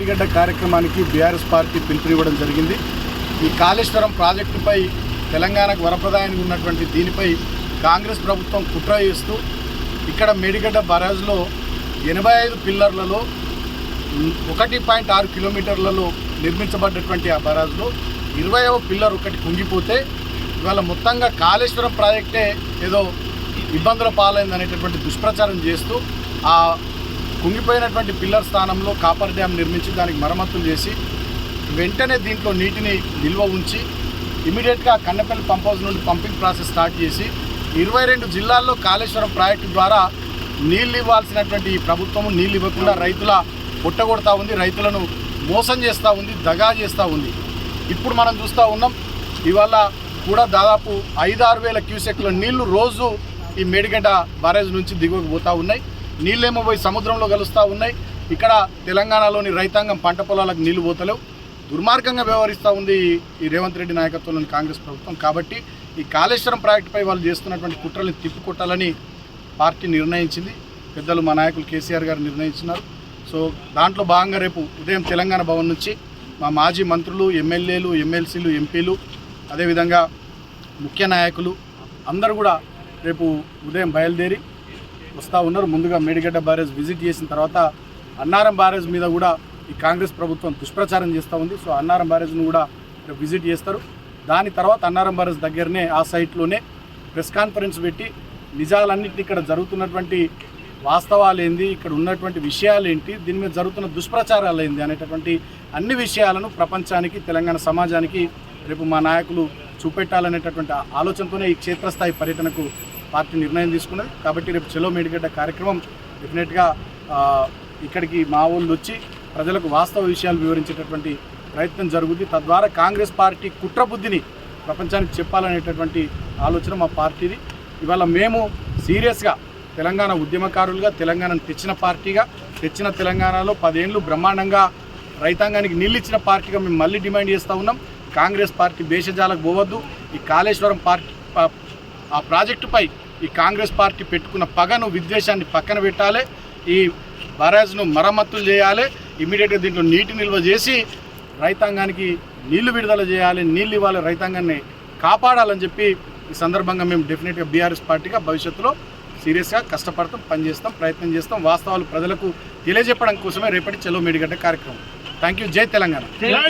మేడిగడ్డ కార్యక్రమానికి BRS party పిలుపునివ్వడం జరిగింది. ఈ కాళేశ్వరం ప్రాజెక్టుపై తెలంగాణకు వరప్రదాయానికి ఉన్నటువంటి దీనిపై కాంగ్రెస్ ప్రభుత్వం కుట్ర చేస్తూ ఇక్కడ మేడిగడ్డ బరాజ్లో ఎనభై ఐదు పిల్లర్లలో ఒకటి పాయింట్ ఆరు కిలోమీటర్లలో నిర్మించబడ్డటువంటి ఆ బరాజ్లో ఇరవైవ పిల్లర్ ఒకటి కుంగిపోతే ఇవాళ మొత్తంగా కాళేశ్వరం ప్రాజెక్టే ఏదో ఇబ్బందుల పాలైంది అనేటటువంటి దుష్ప్రచారం చేస్తూ ఆ కుంగిపోయినటువంటి పిల్లర్ స్థానంలో కాపర్ డ్యామ్ నిర్మించి దానికి మరమ్మతులు చేసి వెంటనే దీంట్లో నీటిని నిల్వ ఉంచి ఇమీడియట్గా కన్నెపల్లి పంప్ హౌస్ నుండి పంపింగ్ ప్రాసెస్ స్టార్ట్ చేసి ఇరవై రెండు జిల్లాల్లో కాళేశ్వరం ప్రాజెక్టు ద్వారా నీళ్ళు ఇవ్వాల్సినటువంటి ఈ ప్రభుత్వం నీళ్ళు ఇవ్వకుండా రైతుల పుట్టగొడతా ఉంది రైతులను మోసం చేస్తూ ఉంది దగా చేస్తూ ఉంది. ఇప్పుడు మనం చూస్తూ ఉన్నాం ఇవాళ కూడా దాదాపు ఐదు ఆరు వేల క్యూసెక్ల నీళ్ళు రోజు ఈ మేడిగడ్డ బ్యారేజ్ నుంచి దిగువకు పోతూ ఉన్నాయి. నీళ్ళేమో పోయి సముద్రంలో కలుస్తూ ఉన్నాయి. ఇక్కడ తెలంగాణలోని రైతాంగం పంట పొలాలకు నీళ్ళు పోతలేవు. దుర్మార్గంగా వ్యవహరిస్తూ ఉంది ఈ రేవంత్ రెడ్డి నాయకత్వంలోని కాంగ్రెస్ ప్రభుత్వం. కాబట్టి ఈ కాళేశ్వరం ప్రాజెక్టుపై వాళ్ళు చేస్తున్నటువంటి కుట్రల్ని తిప్పికొట్టాలని పార్టీ నిర్ణయించింది. పెద్దలు మా నాయకులు కేసీఆర్ గారు నిర్ణయించినారు. సో దాంట్లో భాగంగా రేపు ఉదయం తెలంగాణ భవన్ నుంచి మా మాజీ మంత్రులు ఎమ్మెల్యేలు ఎమ్మెల్సీలు ఎంపీలు అదేవిధంగా ముఖ్య నాయకులు అందరూ కూడా రేపు ఉదయం బయలుదేరి వస్తూ ఉన్నారు. ముందుగా మేడిగడ్డ బ్యారేజ్ విజిట్ చేసిన తర్వాత అన్నారం బ్యారేజ్ మీద కూడా ఈ కాంగ్రెస్ ప్రభుత్వం దుష్ప్రచారం చేస్తూ ఉంది. సో అన్నారం బ్యారేజ్ను కూడా విజిట్ చేస్తారు. దాని తర్వాత అన్నారం బ్యారేజ్ దగ్గరనే ఆ సైట్లోనే ప్రెస్ కాన్ఫరెన్స్ పెట్టి నిజాలన్నింటినీ ఇక్కడ జరుగుతున్నటువంటి వాస్తవాలు ఏంది ఇక్కడ ఉన్నటువంటి విషయాలు ఏంటి దీని మీద జరుగుతున్న దుష్ప్రచారాలు ఏంది అనేటటువంటి అన్ని విషయాలను ప్రపంచానికి తెలంగాణ సమాజానికి రేపు మా నాయకులు చూపెట్టాలనేటటువంటి ఆ- ఆలోచనతోనే ఈ క్షేత్రస్థాయి పర్యటనకు పార్టీ నిర్ణయం తీసుకున్నది. కాబట్టి రేపు చెలో మేడిగడ్డ కార్యక్రమం డెఫినెట్గా ఇక్కడికి మా వాళ్ళు వచ్చి ప్రజలకు వాస్తవ విషయాలు వివరించేటటువంటి ప్రయత్నం జరుగుద్ది. తద్వారా కాంగ్రెస్ పార్టీ కుట్రబుద్ధిని ప్రపంచానికి చెప్పాలనేటటువంటి ఆలోచన మా పార్టీది. ఇవాళ మేము సీరియస్గా తెలంగాణ ఉద్యమకారులుగా తెలంగాణను తెచ్చిన పార్టీగా తెచ్చిన తెలంగాణలో పదేళ్ళు బ్రహ్మాండంగా రైతాంగానికి నీళ్ళు ఇచ్చిన పార్టీగా మేము మళ్ళీ డిమాండ్ చేస్తూ ఉన్నాం. కాంగ్రెస్ పార్టీ దేశజాలకు పోవద్దు. ఈ కాళేశ్వరం పార్టీ ఆ ప్రాజెక్టుపై ఈ కాంగ్రెస్ పార్టీ పెట్టుకున్న పగను విద్వేషాన్ని పక్కన పెట్టాలి. ఈ బరాజ్ను మరమ్మతులు చేయాలి. ఇమీడియట్గా దీంట్లో నీటి నిల్వ చేసి రైతాంగానికి నీళ్ళు విడుదల చేయాలి. నీళ్ళు ఇవ్వాలి రైతాంగాన్ని కాపాడాలని చెప్పి ఈ సందర్భంగా మేము డెఫినెట్గా బీఆర్ఎస్ పార్టీగా భవిష్యత్తులో సీరియస్గా కష్టపడతాం పనిచేస్తాం ప్రయత్నం చేస్తాం. వాస్తవాలు ప్రజలకు తెలియజెప్పడం కోసమే రేపటి చెలో మేడిగడ్డ కార్యక్రమం. థ్యాంక్ యూ జై తెలంగాణ.